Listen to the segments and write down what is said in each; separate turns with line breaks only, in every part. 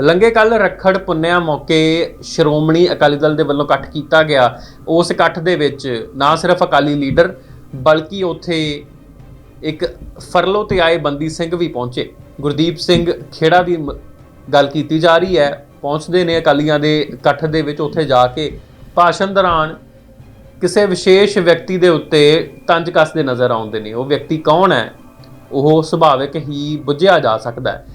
ਲੰਗੇ ਕੱਲ ਰੱਖੜ ਪੁੰਨਿਆ ਮੌਕੇ ਸ਼੍ਰੋਮਣੀ ਅਕਾਲੀ ਦਲ ਦੇ ਵੱਲੋਂ ਇਕੱਠ ਕੀਤਾ ਗਿਆ। ਉਸ ਇਕੱਠ ਦੇ ਵਿੱਚ ਨਾ ਸਿਰਫ ਅਕਾਲੀ ਲੀਡਰ, ਬਲਕਿ ਉੱਥੇ ਇੱਕ ਫਰਲੋ ਤੇ ਆਏ ਬੰਦੀ ਸਿੰਘ ਵੀ ਪਹੁੰਚੇ। ਗੁਰਦੀਪ ਸਿੰਘ ਖੇੜਾ ਦੀ ਮ- ਗੱਲ ਕੀਤੀ ਜਾ ਰਹੀ ਹੈ। ਪਹੁੰਚਦੇ ਨੇ ਅਕਾਲੀਆਂ ਦੇ ਇਕੱਠ ਦੇ ਵਿੱਚ ਉੱਥੇ ਜਾ ਕੇ। ਭਾਸ਼ਣ ਦੌਰਾਨ ਕਿਸੇ ਵਿਸ਼ੇਸ਼ ਵਿਅਕਤੀ ਦੇ ਉੱਤੇ ਤੰਜ ਕੱਸਦੇ ਨਜ਼ਰ ਆਉਂਦੇ ਨੇ। ਉਹ ਵਿਅਕਤੀ ਕੌਣ ਹੈ? ਉਹ ਸੁਭਾਵਿਕ ਹੀ ਬੁੱਝਿਆ ਜਾ ਸਕਦਾ ਹੈ।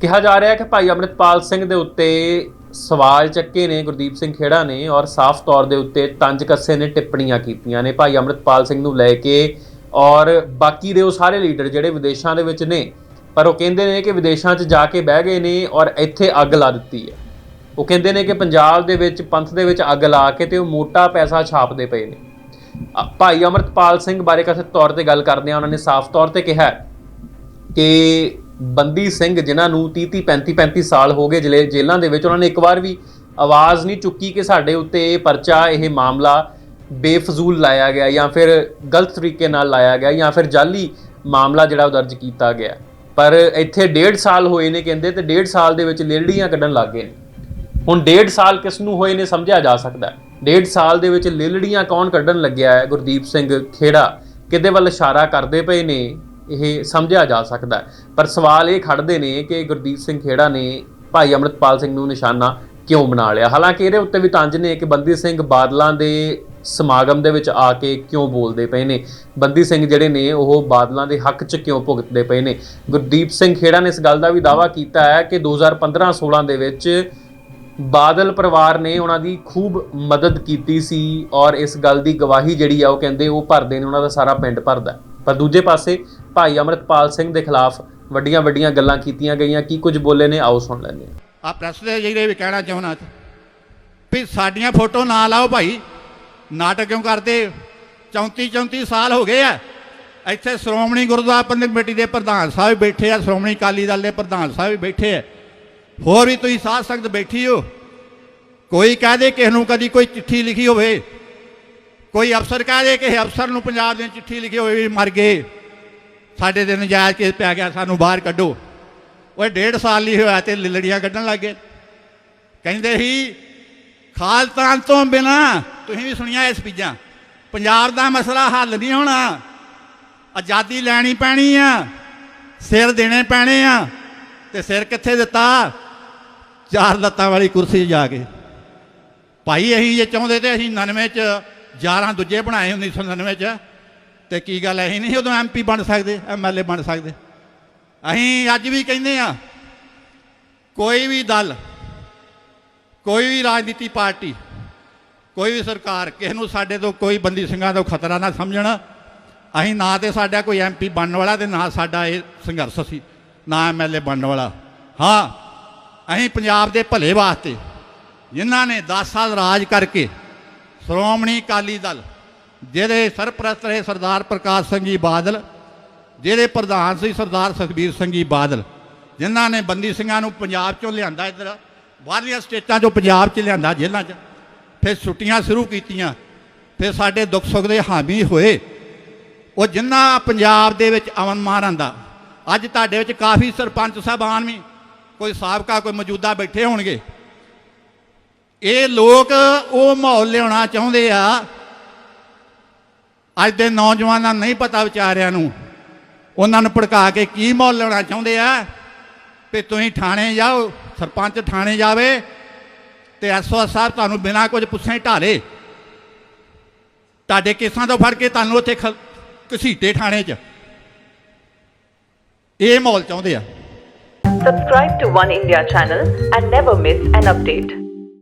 ਕਿਹਾ ਜਾ ਰਿਹਾ ਹੈ ਕਿ ਭਾਈ ਅਮਰਿਤਪਾਲ ਸਿੰਘ ਦੇ ਉੱਤੇ ਸਵਾਲ ਚੱਕੇ ਨੇ, ਗੁਰਦੀਪ ਸਿੰਘ ਖੇੜਾ ਨੇ ਔਰ ਸਾਫ਼ ਤੌਰ ਦੇ ਉੱਤੇ ਤੰਜ ਕੱਸੇ ਨੇ, ਟਿੱਪਣੀਆਂ ਕੀਤੀਆਂ ਨੇ ਭਾਈ ਅਮਰਿਤਪਾਲ ਸਿੰਘ ਨੂੰ ਲੈ ਕੇ ਔਰ ਬਾਕੀ ਦੇ ਉਹ ਸਾਰੇ ਲੀਡਰ ਜਿਹੜੇ ਵਿਦੇਸ਼ਾਂ ਦੇ ਵਿੱਚ ਨੇ, ਪਰ ਉਹ ਕਹਿੰਦੇ ਨੇ ਕਿ ਵਿਦੇਸ਼ਾਂ 'ਚ ਜਾ ਕੇ ਬਹਿ ਗਏ ਨੇ ਔਰ ਇੱਥੇ ਅੱਗ ਲਾ ਦਿੱਤੀ ਹੈ। ਉਹ ਕਹਿੰਦੇ ਨੇ ਕਿ ਪੰਜਾਬ ਦੇ ਵਿੱਚ ਪੰਥ ਦੇ ਵਿੱਚ ਅੱਗ ਲਾ ਕੇ ਤੇ ਉਹ ਮੋਟਾ ਪੈਸਾ ਛਾਪਦੇ ਪਏ ਨੇ। ਭਾਈ ਅਮਰਤਪਾਲ ਸਿੰਘ ਬਾਰੇ ਕਥਿਤ ਤੌਰ ਤੇ ਗੱਲ ਕਰਦੇ ਆ, ਉਹਨਾਂ ਨੇ ਸਾਫ਼ ਤੌਰ ਤੇ ਕਿਹਾ ਕਿ ਬੰਦੀ ਸਿੰਘ, ਜਿਨ੍ਹਾਂ ਨੂੰ 30 30 35 35 ਸਾਲ ਹੋ ਗਏ ਜ਼ਿਲ੍ਹੇ ਜੇਲ੍ਹਾਂ ਦੇ ਵਿੱਚ, ਉਹਨਾਂ ਨੇ ਇੱਕ ਵਾਰ ਵੀ ਆਵਾਜ਼ ਨਹੀਂ ਚੁੱਕੀ ਕਿ ਸਾਡੇ ਉੱਤੇ ਇਹ ਪਰਚਾ, ਇਹ ਮਾਮਲਾ ਬੇਫਜ਼ੂਲ ਲਾਇਆ ਗਿਆ ਜਾਂ ਫਿਰ ਗਲਤ ਤਰੀਕੇ ਨਾਲ ਲਾਇਆ ਗਿਆ ਜਾਂ ਫਿਰ ਜਾਲੀ ਮਾਮਲਾ ਜਿਹੜਾ ਉਹ ਦਰਜ ਕੀਤਾ ਗਿਆ। ਪਰ ਇੱਥੇ ਡੇਢ ਸਾਲ ਹੋਏ ਨੇ ਕਹਿੰਦੇ ਤੇ ਡੇਢ ਸਾਲ ਦੇ ਵਿੱਚ ਲੇਲੜੀਆਂ ਕੱਢਣ ਲੱਗ ਗਏ ਨੇ। ਹੁਣ ਡੇਢ ਸਾਲ ਕਿਸ ਨੂੰ ਹੋਏ ਨੇ ਸਮਝਿਆ ਜਾ ਸਕਦਾ। ਹੈ ਡੇਢ ਸਾਲ ਦੇ ਵਿੱਚ ਲੇਲੜੀਆਂ ਕੌਣ ਕੱਢਣ ਲੱਗਿਆ ਹੈ? ਗੁਰਦੀਪ ਸਿੰਘ ਖੇੜਾ ਕਿਹਦੇ ਵੱਲ ਇਸ਼ਾਰਾ ਕਰਦੇ ਪਏ ਨੇ? ਇਹ ਸਮਝਿਆ ਜਾ ਸਕਦਾ ਪਰ ਸਵਾਲ ਇਹ ਖੜਦੇ ਨੇ ਕਿ ਗੁਰਦੀਪ ਸਿੰਘ ਖੇੜਾ ਨੇ ਭਾਈ ਅਮਰਿਤਪਾਲ ਸਿੰਘ ਨੂੰ ਨਿਸ਼ਾਨਾ ਕਿਉਂ ਬਣਾ ਲਿਆ? ਹਾਲਾਂਕਿ ਇਹਦੇ ਉੱਤੇ ਵੀ ਤੰਜ ਨੇ ਕਿ ਬੰਦੀ ਸਿੰਘ ਬਾਦਲਾਂ ਦੇ ਸਮਾਗਮ ਦੇ ਵਿੱਚ ਆ ਕੇ ਕਿਉਂ ਬੋਲਦੇ ਪਏ ਨੇ? ਬੰਦੀ ਸਿੰਘ ਜਿਹੜੇ ਨੇ, ਉਹ ਬਾਦਲਾਂ ਦੇ ਹੱਕ 'ਚ ਕਿਉਂ ਭੁਗਤਦੇ ਪਏ ਨੇ? ਗੁਰਦੀਪ ਸਿੰਘ ਖੇੜਾ ਨੇ ਇਸ ਗੱਲ ਦਾ ਵੀ ਦਾਅਵਾ ਕੀਤਾ ਹੈ ਕਿ 2015-16 ਦੇ ਵਿੱਚ ਬਾਦਲ ਪਰਿਵਾਰ ਨੇ ਉਹਨਾਂ ਦੀ ਖੂਬ ਮਦਦ ਕੀਤੀ ਸੀ ਔਰ ਇਸ ਗੱਲ ਦੀ ਗਵਾਹੀ ਜਿਹੜੀ ਆ ਉਹ ਕਹਿੰਦੇ ਉਹ ਭਰਦੇ ਨੇ, ਉਹਨਾਂ ਦਾ ਸਾਰਾ ਪਿੰਡ ਭਰਦਾ ਪਰ ਦੂਜੇ ਪਾਸੇ ਭਾਈ ਅਮਰਿਤਪਾਲ ਸਿੰਘ ਦੇ ਖਿਲਾਫ ਵੱਡੀਆਂ ਵੱਡੀਆਂ ਗੱਲਾਂ ਕੀਤੀਆਂ ਗਈਆਂ। ਕੀ ਕੁਝ ਬੋਲੇ ਨੇ? ਆਓ ਸੁਣ ਲੈਂਦੇ ਹਾਂ।
ਆ ਪ੍ਰੈਸ ਦੇ ਜਿਹੜੇ ਵੀ ਕਹਿਣਾ ਚਾਹੁੰਦਾ ਵੀ ਸਾਡੀਆਂ ਫੋਟੋ ਨਾ ਲਾਓ ਭਾਈ। ਨਾਟਕ ਕਿਉਂ ਕਰਦੇ? 34 34 ਸਾਲ ਹੋ ਗਏ ਆ। ਇੱਥੇ ਸ਼੍ਰੋਮਣੀ ਗੁਰਦੁਆਰਾ ਪ੍ਰਬੰਧਕ ਕਮੇਟੀ ਦੇ ਪ੍ਰਧਾਨ ਸਾਹਿਬ ਬੈਠੇ ਆ। ਸ਼੍ਰੋਮਣੀ ਅਕਾਲੀ ਦਲ ਦੇ ਪ੍ਰਧਾਨ ਸਾਹਿਬ ਵੀ ਬੈਠੇ ਆ। ਹੋਰ ਵੀ ਤੁਸੀਂ ਸਾਧ ਸੰਗਤ ਬੈਠੀ ਹੋ। ਕੋਈ ਕਹਿ ਦੇ ਕਿਸੇ ਨੂੰ ਕਦੀ ਕੋਈ ਚਿੱਠੀ ਲਿਖੀ ਹੋਵੇ। ਕੋਈ ਅਫਸਰ ਕਹਿ ਦੇ ਕਿਸੇ ਅਫਸਰ ਨੂੰ ਪੰਜਾਬ ਦੇ ਚਿੱਠੀ ਲਿਖੀ ਹੋਵੇ ਵੀ ਮਰ ਗਏ। ਸਾਡੇ ਤੇ ਨਜਾਇਜ਼ ਕੇਸ ਪਿਆ ਗਿਆ, ਸਾਨੂੰ ਬਾਹਰ ਕੱਢੋ। ਓਏ, ਡੇਢ ਸਾਲ ਨਹੀਂ ਹੋਇਆ ਤੇ ਲੜੀਆਂ ਕੱਢਣ ਲੱਗ ਗਏ। ਕਹਿੰਦੇ ਸੀ ਖਾਲਤਾਨ ਤੋਂ ਬਿਨਾ ਤੁਸੀਂ ਵੀ ਸੁਣੀਆਂ ਇਸ ਪੀਜਾਂ ਪੰਜਾਬ ਦਾ ਮਸਲਾ ਹੱਲ ਨਹੀਂ ਹੋਣਾ। ਆਜ਼ਾਦੀ ਲੈਣੀ ਪੈਣੀ ਆ, ਸਿਰ ਦੇਣੇ ਪੈਣੇ ਆ, ਤੇ ਸਿਰ ਕਿੱਥੇ ਦਿੱਤਾ? ਚਾਰ ਲੱਤਾਂ ਵਾਲੀ ਕੁਰਸੀ ਜਾ ਕੇ। ਭਾਈ, ਅਸੀਂ ਜੇ ਚਾਹੁੰਦੇ ਤੇ ਅਸੀਂ 99 ਚ 11 ਦੂਜੇ ਬਣਾਏ 1999 ਚ ਤੇ ਕੀ ਗੱਲ ਅਸੀਂ ਨਹੀਂ ਉਦੋਂ ਐਮਪੀ ਬਣ ਸਕਦੇ ਐਮਐਲਏ ਬਣ ਸਕਦੇ। ਅਸੀਂ ਅੱਜ ਵੀ ਕਹਿੰਦੇ ਆ ਕੋਈ ਵੀ ਦਲ, ਕੋਈ ਵੀ ਰਾਜਨੀਤੀ ਪਾਰਟੀ, ਕੋਈ ਵੀ ਸਰਕਾਰ ਕਿਸੇ ਨੂੰ ਸਾਡੇ ਤੋਂ ਕੋਈ ਬੰਦੀ ਸਿੰਘਾਂ ਤੋਂ ਖਤਰਾ ਨਾ ਸਮਝਣਾ। ਅਸੀਂ ਨਾ ਤੇ ਸਾਡਾ ਕੋਈ ਐਮਪੀ ਬਣਨ ਵਾਲਾ ਤੇ ਨਾ ਸਾਡਾ ਇਹ ਸੰਘਰਸ਼ ਸੀ, ਨਾ ਐਮਐਲਏ ਬਣਨ ਵਾਲਾ। ਹਾਂ, ਅਸੀਂ ਪੰਜਾਬ ਦੇ ਭਲੇ ਵਾਸਤੇ ਜਿਨ੍ਹਾਂ ਨੇ 10 ਸਾਲ ਰਾਜ ਕਰਕੇ ਸ਼੍ਰੋਮਣੀ ਅਕਾਲੀ ਦਲ, ਜਿਹਦੇ ਸਰਪ੍ਰਸਤ ਰਹੇ ਸਰਦਾਰ ਪ੍ਰਕਾਸ਼ ਸਿੰਘ ਜੀ ਬਾਦਲ, ਜਿਹਦੇ ਪ੍ਰਧਾਨ ਸੀ ਸਰਦਾਰ ਸੁਖਬੀਰ ਸਿੰਘ ਜੀ ਬਾਦਲ, ਜਿਨ੍ਹਾਂ ਨੇ ਬੰਦੀ ਸਿੰਘਾਂ ਨੂੰ ਪੰਜਾਬ ਚੋਂ ਲਿਆਂਦਾ ਇੱਧਰ, ਬਾਹਰਲੀਆਂ ਸਟੇਟਾਂ ਚੋਂ ਪੰਜਾਬ 'ਚ ਲਿਆਂਦਾ ਜੇਲ੍ਹਾਂ 'ਚ। ਫਿਰ ਛੁੱਟੀਆਂ ਸ਼ੁਰੂ ਕੀਤੀਆਂ, ਫਿਰ ਸਾਡੇ ਦੁੱਖ ਸੁੱਖ ਦੇ ਹਾਮੀ ਹੋਏ। ਉਹ ਜਿੰਨਾ ਪੰਜਾਬ ਦੇ ਵਿੱਚ ਅਮਨ ਮਾਰ ਆਂਦਾ, ਅੱਜ ਤੁਹਾਡੇ ਵਿੱਚ ਕਾਫੀ ਸਰਪੰਚ ਸਾਹਿਬਾਨ ਵੀ, ਕੋਈ ਸਾਬਕਾ, ਕੋਈ ਮੌਜੂਦਾ ਬੈਠੇ ਹੋਣਗੇ। ਇਹ ਲੋਕ ਉਹ ਮਾਹੌਲ ਲਿਆਉਣਾ ਚਾਹੁੰਦੇ ਆ। ਅੱਜ ਦੇ ਨੌਜਵਾਨਾਂ ਨੂੰ ਨਹੀਂ ਪਤਾ ਵਿਚਾਰਿਆਂ ਨੂੰ, ਉਹਨਾਂ ਨੂੰ ਭੜਕਾ ਕੇ ਕੀ ਮਾਹੌਲ ਲਿਆਉਣਾ ਚਾਹੁੰਦੇ ਆ। ਵੀ ਤੁਸੀਂ ਥਾਣੇ ਜਾਓ, ਸਰਪੰਚ ਥਾਣੇ ਜਾਵੇ ਤੇ ਐਸਓ ਸਾਹਿਬ ਤੁਹਾਨੂੰ ਬਿਨਾਂ ਕੁਝ ਪੁੱਛੇ ਢਾਲੇ। ਤੁਹਾਡੇ ਕੇਸਾਂ ਤੋਂ ਫੜ ਕੇ ਤੁਹਾਨੂੰ ਉੱਥੇ ਖ- ਘਸੀਟੇ ਥਾਣੇ 'ਚ। ਇਹ ਮਾਹੌਲ ਚਾਹੁੰਦੇ ਆ।
Subscribe to One India channel and never miss an update.